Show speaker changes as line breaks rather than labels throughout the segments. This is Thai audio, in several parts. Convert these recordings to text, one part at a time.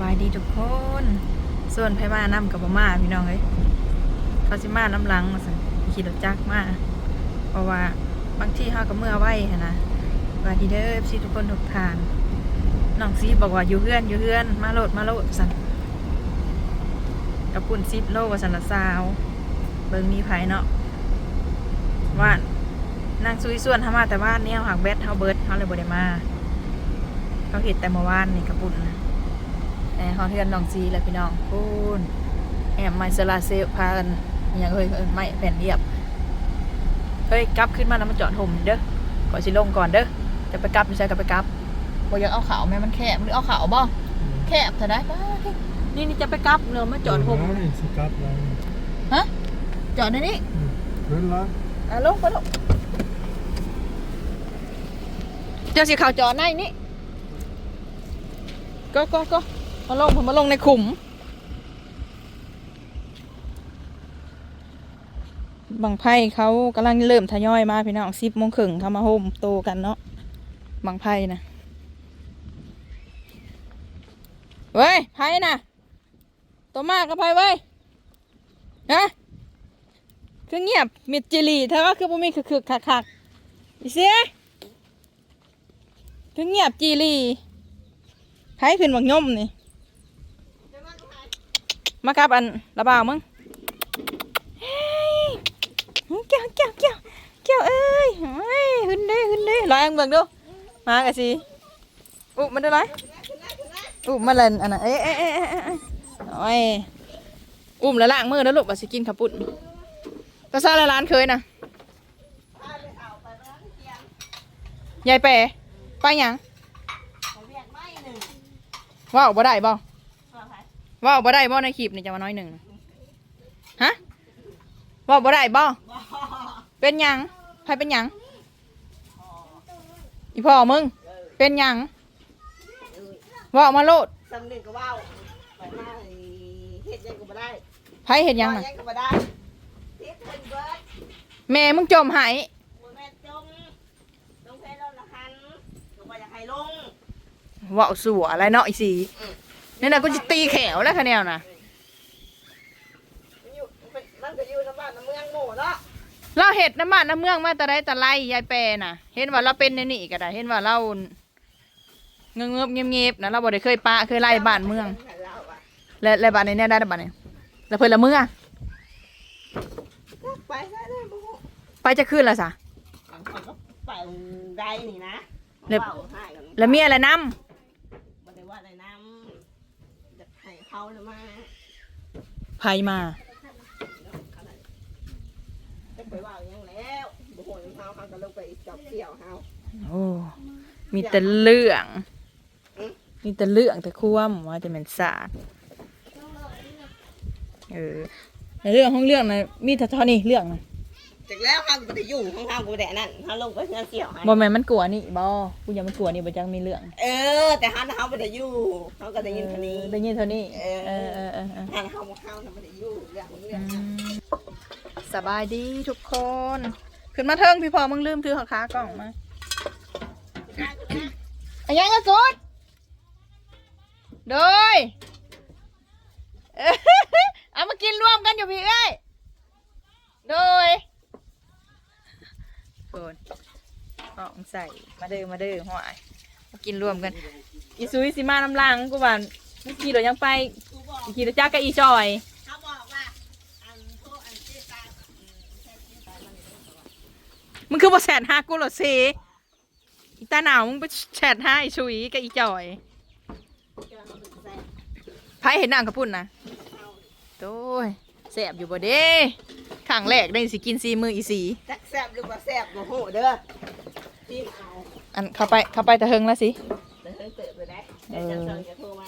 บายดีทุกคน ส่วนไผมานํกับบ่มาพี่น้องเอ้ยเขาสิมาน้ำหลังมาสั่นขี่รถจักรมาเพราะว่าบางที่เฮาก็เมื่อไหันะว่าดีเด้อ FC ทุกคนทุกทานน้องซีบอกว่าอยู่เฮือนอยู่เฮือนมาโลดมาโลดสั่นกระปุ่น10โลกสันละซาวเบิ่งมีไผเนาะว่านนางซุยส่วนเฮามาแต่ว่าเนี่ยหักแบตเฮาเบิร์ดเฮาเลยบ่ได้มาเขาเห็นแต่เมื่อวานนี่กระปุ่นนะ แต่ฮอเทือนลองซีแหล้วพี่น้องปูนแอมไมเซลาเซลพากันอหย่างเฮ้ยเอ้ยไม่แผ่นเรียบเฮ้ยกลับขึ้นมาแล้วมาจอดห่มเด้อขอสิลงก่อนเด้อจะไปกลับไม่ใช่ก็ไปกลับบ่อยากเอาขาวแม่มันแคบหรือเอาขาวบ่แคบเถอะได้ป้านี่นี่จะไปกลับเนอะมาจอดห่ม
นี่สกัดไว้
ฮะจอดในนี้
ขึ้นละ
อะลงไปลงเจ้าสิข่าวจอดในนี่ก็ก็ก็ มาลงผมมาลงในขุม บางไพ่เขากำลังเริ่มทยอยมาพี่น้องสิบโมงครึ่งเขามาโฮมโตกันเนาะบางไพ่นะเว้ยไพ่นะตัวมากกับไพ่เว้ยนะคือเงียบมิดจิลีเธอว่าคือบ่มีคือคือคักคักๆอีเสียคือเงียบจีรีไพ่ขึ้นบักย่อมนี่ มากับอันระบาวมึงเกี่ยวเกี่ยวเกี่ยวเกี่ยวเอ้ยเฮ้ยขึ้นดิขึ้นดิลอยอังเบิ่งดูมากะสิอุ๊มันได้ไรอุ๊มาเล่นอันน่ะเอ๊ะเอ๊ะเอ๊ะเอ๊ะเอ๊ะโอ้ยอุ้มแล้วล้างมือแล้วลูกว่าสิกินข้าวปุ้นตาซาละร้านเคยนะยายแปรไปหยังว้าวบ่ได้บ่ ว้าวบ่ได้บ่ในคลิปนี่จะมาน้อยหนึ่งฮะว้าวบ่ได้บ่เป็นหยังใครเป็นหยังอีพ่อมึง เป็นหยังว่าวมาโลด
สำนึกก็ว่าวไปมาเฮ็ดยังก็บ่ได้
ไผเห็นหยัง
ว่า
น่ะ
ยังก็บ่ได้เฮ็ดเพิ่นเบิด
แม่มึงจมหาย
บ่แม่นจมลงเพลเราละคันก็บ่อยากให้ลง
ว่าวสัวอะไรเนาะอีสี นี่น่ะกูจะตีแขวแล้วคะแนนน่ะ
มันอยู่มันมันก็อยู่ในบ้านในเมืองหมู่เนาะ
เราเห็ดน้ำบ้านน้ำเมืองมาแต่ไรแต่ไรยายแปรน่ะ เห็นว่าเราเป็นในนี่ก็ได้เห็นว่าเราเงือบเงียบๆนะเราบ่ได้เคยปะเคยไล่บ้านเมือง
ให้เราอะ
และและบ้านในเนี้ได้บ้านนี้แล้วเพิ่นละเมือง
ไปได้เลยบ่ฮู้
ไปจะขึ้นละสะ
บางคนก็ไปได้นี่นะ
เล็บ
ว้าให้กัน
แล้วมีอะไรนำ
บ่ได้ว่าอะไรนำอยากให้ เขาน่ะมา
ไผมา
จะไปว่าหยังแล้วบ่ฮู้นำเฮาเฮาก็ลงไปจับเกี่ยวเฮา
โอ้มีแต่เรื่องมีแต่เรื่องแต่ความว่าจะเป็นศาสตร์เออในเรื่องของเรื่องนะมีแต่เท่านี้เรื่องนะ
จากแล้วเฮาก็บ่ได้อยู่ของเฮาก็บ่ได้นั่นเฮาลงไปเฮือนเกี่ยวให้
บ่แม่นมันกลัวนี่บ่กูยังมันกลัวนี่บ่จังมีเรื่อง
เออ แต่ฮันเขาไม่ได้อยู่เขาก็ได้ยินคนนี้
ได้ยินเท่านี้
เอ
เอ
อ
อเออเออเออ
ฮันเขาเขาไม่ได้อยู่เรื่องเรื่อง
สบายดีทุกคน ขึ้นมาเทิงพี่พอมึงลืมถือขากล่องมาอันยังก็สุดโดยเอ้ยเอามากินร่วมกันอยู่พี่เอ้ยโดยโคนออก ใส่มาเด้อมาเด้อหัวายมากินรวมกัน อีซุยสิมาน้ำลังกูบานเมื่อกี้เรายังไปอีกี่จักกับอีจอย
เขาบอกว่าอันพวกอันที่ตาย
มึงคือบ่แชทหากูเหรอเซอีตาหนาวมึงไปแชทห้าอีชุยกับอีจอยไผเห็นหนังกระปุ่นนะโต้ยแสบอยู่บ่เด้ครั้งแรกได้สิกินซีมืออีสี
แซ่บแซ่บหรือว่าแซ่บโมโหเด้อ จิ้มเอา
อันเข้าไปเข้าไปแต่เฮิงแล้วสิ
เดี๋ยวเฮ้ยเติบเลยนะเดี๋ยวจะเชิญจะโทรมา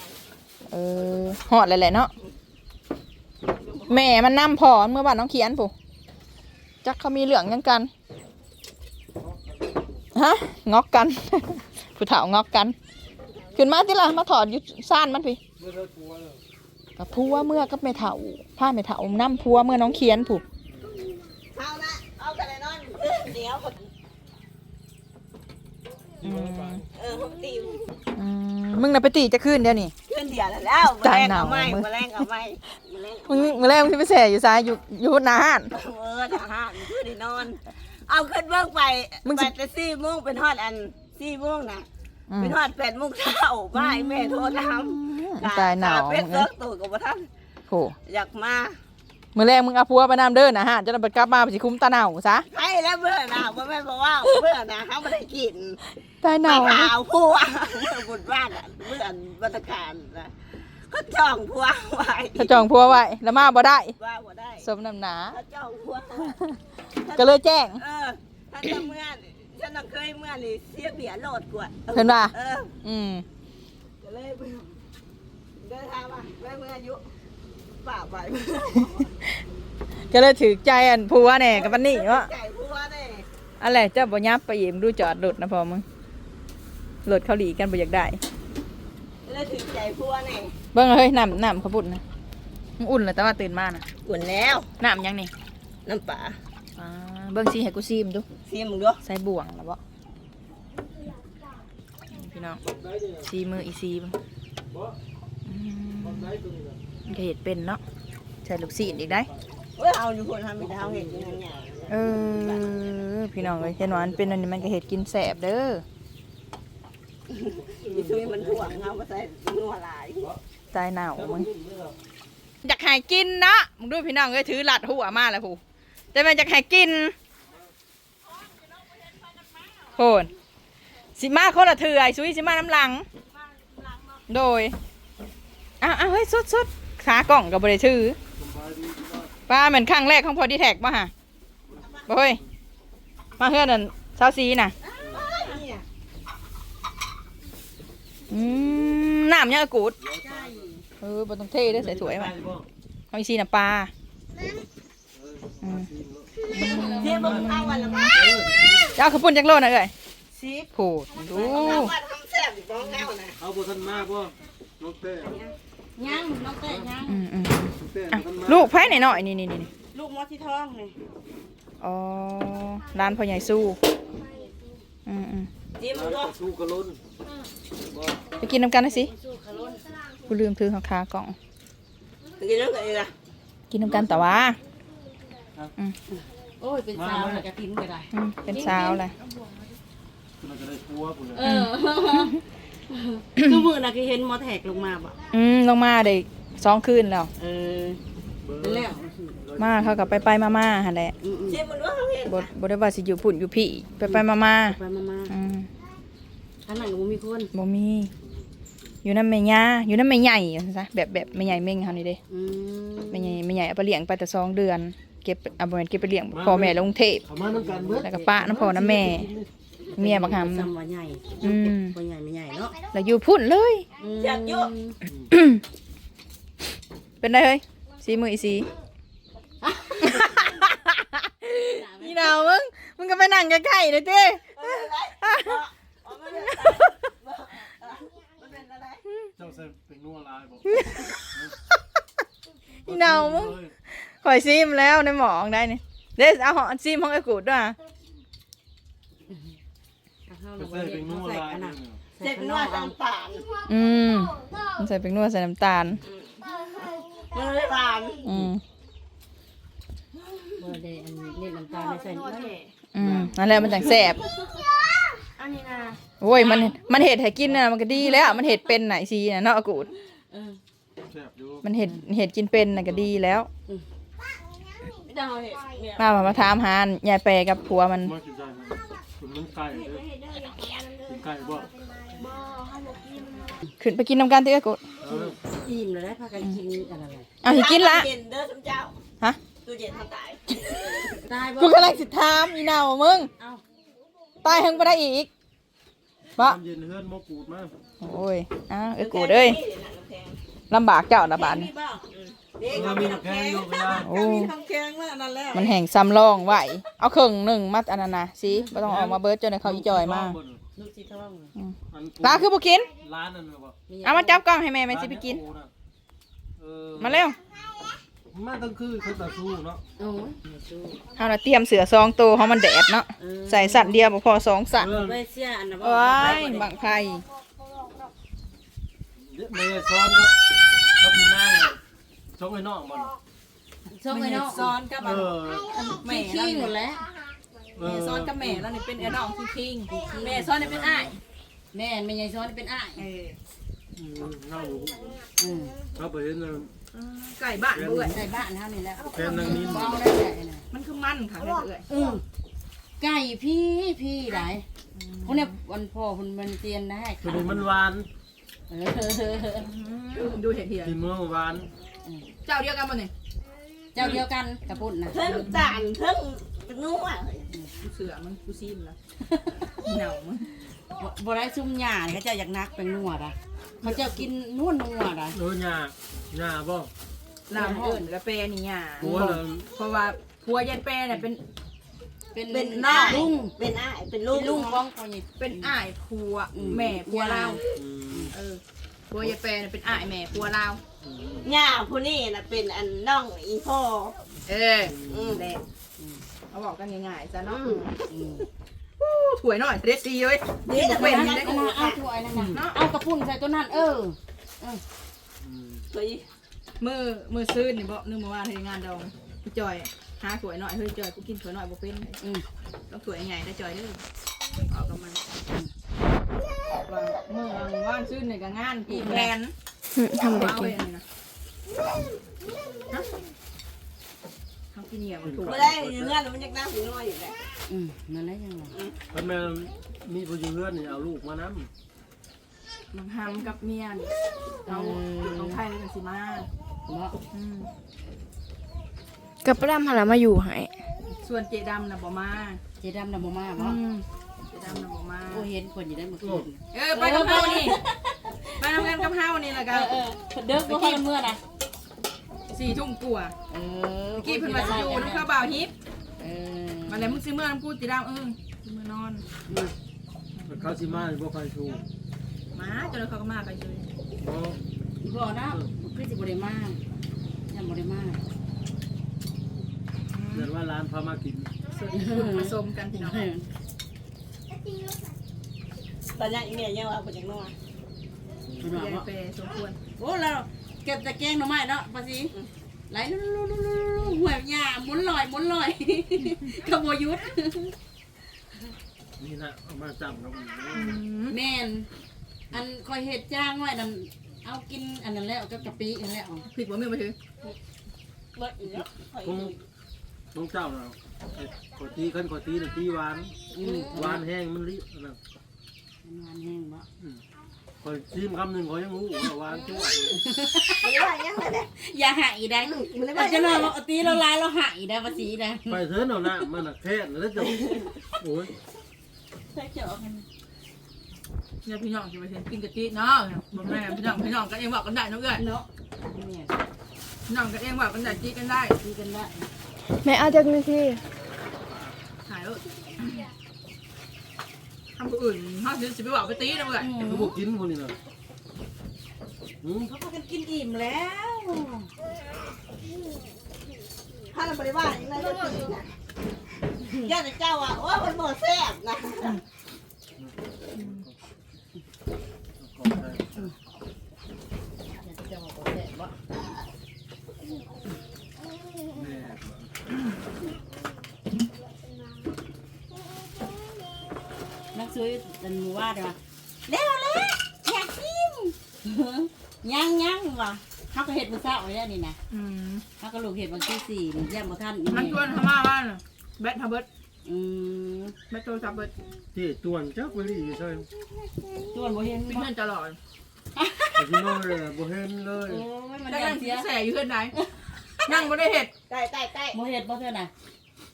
เออหอดเลยแหละเนาะแม่มันนำพอเมื่อบ้านน้องเขียนปู่จักเขามีเหลืองยังกันฮะงอกกัน ผู้เฒ่างอกกัน ขึ้นมาที่ละมาถอดอยุซ่านมันพี่
ไม่ได้กลัวเลย
กับพัวเมื่อกับแม่เฒ่าผ้าแม่เฒ่าน้ำพัวเมื่อน้องเขียนผูก
เอาละเอากันเลยนอนเดี๋ยว
ที่ว่าไป
เออผมตี
อืมมึงน่ะไปตีจะขึ้นเดี๋ยวนี้
ขึ้นเดียวแล้วแล้ว
ใจหนาว
แมลง
มึง
เอาไหมแมลงเอาไหมแมลง
มึงมึงแรกมึงที่ไปแส่อยู่ซ้ายอยู่อยู่หน้าห้าน
เออทหารขึ้นได้นอน เอาขึ้นเบื้องไป
มึง
ไป
สิ
แต่สี่โมงเป็นฮอดอันสี่โมงนะ
อืม
เป็นฮอดแปดโมงเช้าบ้ายแม่โทรทำ
ตายหนาว
เป็ด
มึง
เลิ
เอ้ย
กตู่กับท่าน
โห
อยากมา
มื้อแรกมึงเอาผัวไปน้ำเด้อนะฮะจะได้ไปกลับมาไปสิคุ้มตาหนาวซะ
ให้แล้วเบื่อนะพ่อแม่บอกว่าเบื่อนะเขาไม่ได้กิน
ตายห
ไป
นาว
หาผัวบุญบ้านอะเบื่อบรรยากาศนะก็จองผัวไว้
ถ้าจองผัวไว้แล้วมาบ่ได้
ว่าบ่ได้
สมน้ำหนา
เขาจองผัวไว้
ก็เลยแจ้ง
เออถ้าจะเมื่อนฉันน่ะเคยเมื่อนนี่เสียเบียร์โหลดกว่า
เห็นป่ะ
เออ
อืม
ก็เลยเบื่อเดินทางมาแม่เมื่ออายุ ป่าไป
ก็เลยถือใจอันผัวแน่กับวันนี้วะ
ไก่ผัวเนี่ย
อะไรเจ้าบ่ยับไปเยี่ยมดูจอดรถนะพอมึงรถเขาหลีกันบ่อยากได้
เลยถึงใจผัวเนี่ย
เบิ่งเฮ้ยน้ำน้ำเขาปุ่นนะมันอุ่นเลยแต่ว่าตื่นมานะ
กุนแล้ว
น้ำยังนี่
น้ำป่า
อ่าเบิ่งซีให้กูซีมดู
เสียมึงด้วย
ใส่บ่วงแล้วบ่พี่น้องซีมืออีซีเบิ่ง อืมมันก็เห็ดเป็นเนาะใส่ลูกซีนอีกได้
เว้ยเอาอยู่คนทำไม่ได้เอาเห็นอยังไงเนี่ย
เออพี่น้องเอ้ยเห็นว่ามันเป็นอันนี้มันก็เห็ดกินแสบเด้อ
อีซุยมันถ่วงเอาไปใส่นัวหลาย
ตายหนาวมึงอยากให้กินเนาะมึงดูพี่น้องเอ้ยถือหลัดหัวมาแล้วผู้แต่มันอยากให้กินโหนสิมาคนละเถื่อไอ้ซุยสิมาน้ำหลัง โดยอ้าวอ้าวเฮ้ยสุดสุด ขากล่องกับบริถือป้าเหมือนครั้งแรกของพอดีแท็กมาฮะบ่เฮ้ยมาเฮือนนั่นสาวซีน่ะอืมน้ำยังกูดเออบนต้องเท่ได้อใส่ถ้วยมาเอาอีซีน่ะปลา
เสียมึงเอาวันละมั้ง
เอาข้าวปุ้นจักโลนะเอ้ย
สิบ
ผูดดู
เอาวันทำแซ่บอีกบ้องแล้ว
ทันมากบ่น้องเต้
ยังน้องเต้ยัง
อืมอืม
น้องเต้
อะ
บ่ทันมา
ลูกไผ่หน่อยๆนี่นี่นี่นี่
ลูกมอที่ท้องนี่
อ๋อร้านพ่อใหญ่สู้อืมอืม
เสียมึงด้วย
สู้กระล้นบ่
ไปกินน้ำกันหน่อยสิกูลืมถือข้าวๆกล่อง
กินแล้วกันอีกละ
กินน้ำกันแต่ว่า
โอ้ยเป็นสาวแล้วก็ทิ้งไปได้
อืมเป็นสาวเลย
มันจะได้พัวพุ่น
เออ คือมือน่ะคือเห็นหมอแท็กลงมาบ่
อืมลงมาได้สองคืนแล้ว
เออแล้ว
มาเขากับไปไปมามาหั่นแหละ
อืม
เสียมึงด้วยเขาเห็น
บดบได้ว่าสิอยู่พุ่นอยู่พี่ไปไปมามา
ๆไปมามา
อืม
ข้างหลังก็บ่มีคน
บ่มี อยู่น้ำแม่ย่าอยู่น้ำแม่ใหญ่ว่าซั่นซะแบบแบบแม่ใหญ่เม่งเฮานี่เด้
อืม
แม่ใหญ่แม่ใหญ่เอาไปเลี้ยงไปแต่สองเดือน เก็บเอาบ่แม่นเก็บไปเลี้ยงพ่อแม่ลงเทพ
เข้ามานํกันเบิด
แล้วก็ป้าน้ำพ่อน้ำแม่ เมียบักหำ
ซ้ำว่าใหญ่
อืม
บ่ใหญ่ไม่ใหญ่เนาะ
แล้วอยู่พุ่นเลย
อืม
อยากเยอะ
เป็นได้เฮ้ยสีมืออีสี นี่ดาวมึง มึงก็ไปนั่งใกล้ๆเลยเต้
มันเป็นอะไรมันเป็นอะไร
เจ้าใส่เป็นนัวลายบ่
นี่ดาวมึงคอยซิมแล้วในหมองได้นี่เด้เอาหอซิมห้องไอ้กูดด้วย
ไปใส่เป็นนัวลายนี่
เจ็บนวดตามปาน
อืมมันใส่เป็นนวดใส่น้ำตาล
มันเลยปาน
อืม
บ่ได้อันนี้เล่นน้ำตาลในใส่น้ำ
อืมนั่นแหละมันจังแสบ
อันนี้นะ
โอ้ยมันมันเห็ดให้กินน่ะมันก็ดีแล้ว มันเห็ดเป็นไหนซีน่ะเนาะอากูด
เออ
แซ่บอยู่
มันเห็ดเห็ดกินเป็นน่ะก็ดีแล้ว
ไม่ต้องเอาเห็ดเนี่ย
มามามาถามหายายแปรกับผัวมัน
มากินได้ มันไก่เด้อกินไก่บ่
ขึ้นไปกินน้ำกันที่อากูด
อิ่
มแล้วได้พากันกินอะไร
เอาสิกินละ
เย็นเด้อสมเจ้า
ฮะ
ตู้เย็นทำตาย
ตายบ่
กูกำลังสิถามอีเนามึงตายหังไปได้อีกบะ
เย็นเฮือนหมกูดมา
โอ้ยอ้าวเอ้กูดเอ้ยลำบากเจ้านะบาน
มีบ้างเด็ก
เรา
มี
มี
น้ำ
น้ำแข็
แข็
ง
ง
อยู่เวลา
โอ้
มีน้ำแข็งแล้วนั่นแหละ
มันแห่งซ้ำรองไหวเอาครึ่งหนึ่งมัดอันนั้นนะสิไม่ต้องออกมาเบิร์ดจนให้เขาอีจอยมา
ลูกสีทอง
ตาคือบุกิน
ร้านนั่นบ่
เอามาจับกล้องให้แม่แม่สิไปกิน
เออ
มาเร็ว
มาตั้งคือเขาต่อสู้เนาะ
โอ้ยสู้
เฮาน่ะเตรียมเสือซองโตวเพราะมันแดดเนาะ
เออ
ใส่สัตว์เดียวบ่พอสองสัตว์
เออ
ไปเสียอันน่ะบ่
ว้าย
บ่
บังไพ
เมย์ซ้อนครับเขาพี่นั่ง ชกไอ้น้องมัน
ส่งไอ้น้อง
ซ้อนกับ
เออ
แม่
ขี้หมดแล้ว
เอ
แม่
อ
ซ้อนกับแม่แล้วนี่เป็นไอ้น้องที่คิงแม่ซ้อนนี่เป็นอ้าย
แม่นแม่ใหญ่ซ้อนเป็นอ้าย
เออ
อืมเงา
อืม
เขาไปเห็นน่ะ
ไก่บ้านเบื่อย
ใส่บ้านเฮานี่แหละ
แฟนนางนิน
เบาได้ใหญ่น่ะ
มันคือมันค่ะเบื่อย
อืมไก่พี่พี่หลายพวกเนี้ยวันพ่อคนมันเตียนนะให้
ตัวนี้มันหวาน
เออ
ดูเห็ดเหียน
กินเมื่อหวาน
เจ้าเดียวกันบ่เนี่ย
เจ้าเดียวกันกับปุ่นนะ
เพิ่งจานเพิ่งนัว
กูเสือมันกูซีมแล้วเหนามัน
บ่บ่ได้ซุ่มหญ้านี่เขาเจ้าอยากนักเป็นนัวดะเขาเจ้ากินนวดนัวดะ
เออหญ้าหญ้าบ่
ลามเอิญกระเปนี่หยา
หัวเลย
เพราะว่าผัวยายแปรเนี่ยเป็น
เป็น
เป็น
หน้า
อ้าย
ลุง
เป็นอ้ายเป็น
ลุ
ลู
ง
ก
ลุงของคนนี้
เป็นอ้ายผัว
อืม
แม่ผัวเราว
อืม
เออ ผัวยายแปรเนี่ยเป็นอ้ายแม่ผัวเราว
ย่าผู้นี้น่ะเป็นอันน้องอีพ่อ
เออ
อืม
แหละเอาบอกกันง่ายๆจ้ะเนาะ
อืม
ถวยหน่อยเด็ดดีเลย
เดี๋ยวจะ
เป็
เป็นน
ได้
ได้
เอานะเอาถ้วยนั่นน่ะเอากระปุ่นใส่ตัวนั้นเออ
อืม
ตัวอี
มือมือซื้อนี่บ่นึกมาว่าเฮ็ดงานดองพี่จอยหาถวยหน่อยเฮ้ยจอยกูกินถวยหน่อยบ่เป็น
อืม
ต้องถวยใหญ่ได้จอยเด้อออกกับมันว่ามื อว่างซื้อนี่ก็งานปีแพน
ทำได้
เอา
กิ
ไว้
น
อันนี้นะฮะเขากินเหนียวมันถูก
บ่ได้อยู่เงื่อนมันยังนั่งอยู่น้อยอยู่เลย
อืมนั่นแหละยังไง
ถ้าแม่มีผู้อยู่เพื่อนนี่เอาลูกมานำ
มันห้ามกับเมียนี่เอาของไทยเป็นสิมา
เนาะ
อืม
กับปลาหาลามาอยู่ให้
ส่วนเจดำน่ะบ่มา
เจดำน่ะบ่มา
อื
บ่
มเจ ดำน่ะบ่มา
โอ้เห็นคนอยู่ได้เมื่อคืน
เออไปกับเฮานี่ไปทำงานกับเฮานี่แหละ
เอ
กัน
อเออเด็กบ่ค่อยเมื่อนะ
สี่ทุ่มกว่า
เออ
กี้เพิ่นมาสิอยู่น้ำข้าวบ่าวฮิป
เออ
มาแล้วมึงสิเมื่อน้ำกูจีดำเออสิเมื่อนอน
เขาสิมาบ่ค่อยชู
มาจนเขาก็มาไปเลย
เพราะ
อีพ่อนะคือสิบ่ได้มายังบ่ได้มา
เดือนว่าร้านพามากิน
ส่วนคุณผสมกันพี่น้อง
ตอนนี้อีเมียยังว่าบ่จักนัว
เพิ่นว่า
ใหญ่
บ่
เปสมควร
โอ้เราเก็บต่แกงหน่อไม้เนาะภาษีไหลลุๆๆๆหัวหญ้าหมุนลอยหมุนลอยขบวยุทธ
นี่นะเอามาจับกับ
แม่นอันคอยเฮ็ดจ้างไว้นั่นเอากินอันนั้นแล้วกับกะปิอันแล้ว
ผิดบ่แม่นบ่ถือ
เบิดอีกแล้ว
คง
อย
ต้องเจ้าเรา ขอตีกันขอตีน่ะตีหวาน
อืม
หวานแห้งมันลินะ
หวานแห้งบ่
ขอชิมคำหนึ่งขอยังรู้ว่าหวานจ้วย
บ่ได้ว่ายังไงเด้
อย่าหายได้
บ่ได้
เรา
ว่า
จะ
ยัง
น
ไง
อนเราตีเราลายเราหายได้ภาษีได้
ไปเถอะหน่อนะมันน่ะแค่แล้วจะโอ้ย
ใส่เจ้า
เนี่ยพี่น้องสิไปเห็นกินกะทิเนาะบ่แม่นพี่น้องพี่น้องกันเองบอกกันได้เนาะเอ้ย
เนาะเนี่ย
พี่น้องกันเองบอกกันได้จีกันได้
ตีกันได้
แม่เอาจากนาที
หายเออทำผู้อื่นเฮาสิสิไปบอกไปตีเนาะเอ้ย
เขาบอกกินคนนี้นะอืม
เขาพากันกินอิ่มแล้ว
ถ้าเราบ่ได้ว่ายังไงก็กินน่ะย่าแต่เจ้าอะโอ้ยมันบ่แซ่บนะ
ขอบใจ
จะบอกว่าแซ่บบ่
แม่
นักซื้อ เป็นหมู่ว่าได้ป่ะเร็วเลยอยากกินยังยังว่ะเขาก็เห็ดมือเศร้าไว้แล้วนี่นะ
อืม
เขาก็ลูกเห็ดวันที่สี่นี่แย่บ่ท่าน
มันชวนเขามาว่าน่ะแบทฮาเบิร์ต
อืม
แบทโทรศัพท์เบิร์ต
ที่ตวนจักไปรีใช่
ชวนบ่เห็น
เป็น
บ่
เพื่อนตลอด
แต่ที่น้อยเลยบ่เห็นเลย
โอ้ยมัน
แต่
ยั
ยังง
เสี
เสี
ย
ยแสอยู่เพื่อนไหน นั่งบ่ได้เห็ด
ใต้ใต้ใต้
บ่เห็ดบ่เท่าน่ะ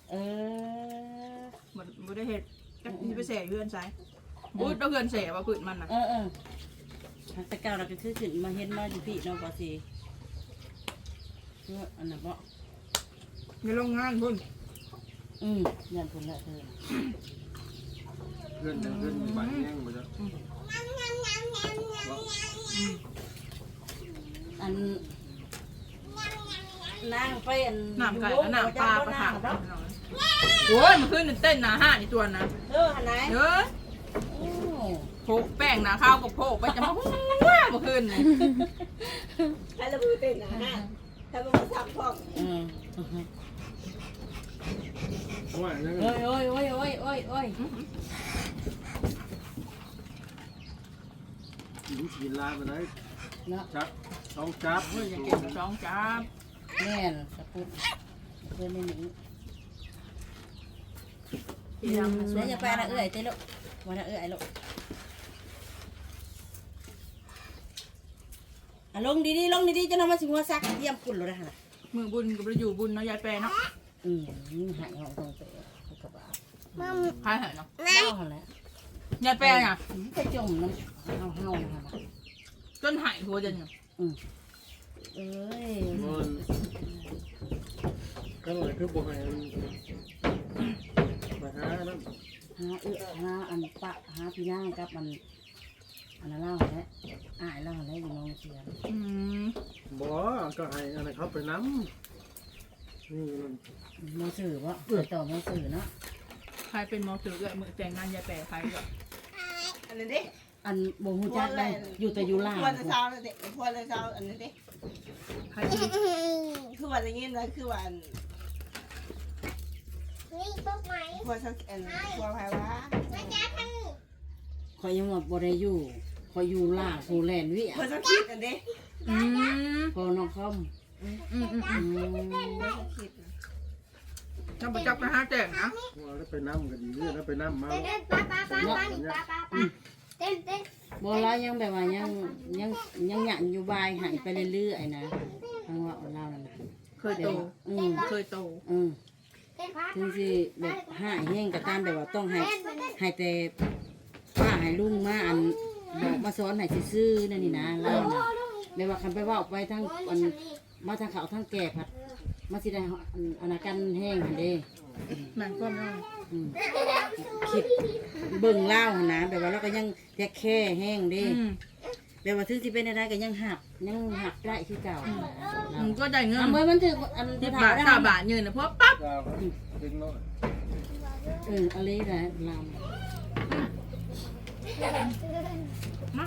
เออ
บ่บ่ได้เห็ดจักสิไปแสอยู่เพื่อนไส อุ้ยต้องเพื่อนแสว่าพื้นมันน่ะ
เออเออแต่เก่าเราก็คือขึ้นมาเห็นมาอยู่พี่เนาะบ่สิเพื่ออันนั้นบ่
ในโรงงานพุ่น
อืมยันพุ่นละเธอ
เพื่อนเพื่อนใบแห้งหมดแล้ว
อันนั่งไปอัน
น้ำไก่กับน้ำปลาประทาน
เนาะ
โอ้ยมันขึ้นเต้นหนาห้านี่ตัวนะ
เออหันไหน
เฮ้ย
โอ้
โผกแป้งหนาข้าวกับโผกไปจะมาว้าเมื่อคืนนี่
ให้เรามือเต้นนะฮะถ้ามันมาสับพ่อง
อืม
ว่าแล้ว
โอ้ยโอ้ยโอ้ยโอ้ยโอ้ยโอ้ย
กินกินลาไปเลย
เนาะ
จับสองจับ
เฮ้ยอย่าเก็บสองจ้าบ
แม่นสะพุดเพื่อนนี่หนึ่ง
เดี๋ยว
เดี๋ยวจะไปนะเอ้ยเต้ลูก วันนะเอื้อยลูกอะลงดีๆลงดีๆจะนำมาสิหัวซักเยี่ยมกุ่นเลยนะฮะ
มือบุญกับอยู่บุญเนาะยายแปรเนาะ
อืมหายของตรงเตะกระบะ
พายหายเนาะ
เล่าหันแหละ
ยายแปรน่ะ
ไปจมน้ำเฮาเฮาค่ะ
จนหายหัวจนเนี่ย
เอ้ย
มันก็เลยคือบอกให้มาหาน้ำ
หาเอื้อหาอันปะหาพี่ย่างกับมันอันนั้นเล่าแหละอ้ายเล่าแหละอยู่น้องเสีย
อืม
บ่ก็ให้อันนั้นเขาไปน้ำนี่มัน
มอสื่อวะเปิดต่อมอสื่อเนาะ
ใครเป็นหมอสือเอ้ยมือแต่งงานยายแปรใครก็
อันนี้ดิ
อันบ่ฮู้จักได้อยู่แต่อยู่ล่าง
พวจะเช้าเลยเด็กพวจะเช้าอันนี้ดิ
ใครเป็น
คือว่าอย่างงี้นะคือว่า พวเช้าอันพวไผว่า
คอยยังว่าบ่ได้อยู่คอยอยู่ล่างผู้แลนวิ
พวเช้าคิดอันนี้
อืม
พอน้องคอม
อืมอืมอืม
อืม
คิด
จำประจับกันห้าแจกนะ
ว่าแล้วไปน้ำก็ดีเนี่ยแล้วไปน้ำมา
บ่ละยังแบบว่ายังยังยังหยันอยู่บายหายไปเรื่อยๆนะทางว่าเรานั่นน่ะ
เคยโต
อืม
เคยโต
อืม ถึงสิแบบหายแห้งก็ตามแบบว่าต้องให้ให้แต่ป้าให้ลุงมาอันบอกมาสอนให้ซื่อๆนั่นนี่นะเราน่ะแบบว่าคันไปเว่าไปทั้งอันมาทางเขาทั้งแก่ผัดมาสิได้อันอันนั้นกันแห้งหั่นเด้
แม่งก็ไม่
อืมคิดเบิ่งเล่าวหั่นนะแบบว่าเราก็ยังแค่แค่แห้งเด้
อืม
แบบว่าถึงสิเป็นอะไรก็ยังหับยังหับได้คือเก่า
มันก็ได้เงิน
อันเมื่อมันถึงอัน
สิบ
ถา
บาท
ได้
สามบาทยืนนะเพราะปั๊บ
ดาวดึงน้อย
เอออะไรนะลำ
มา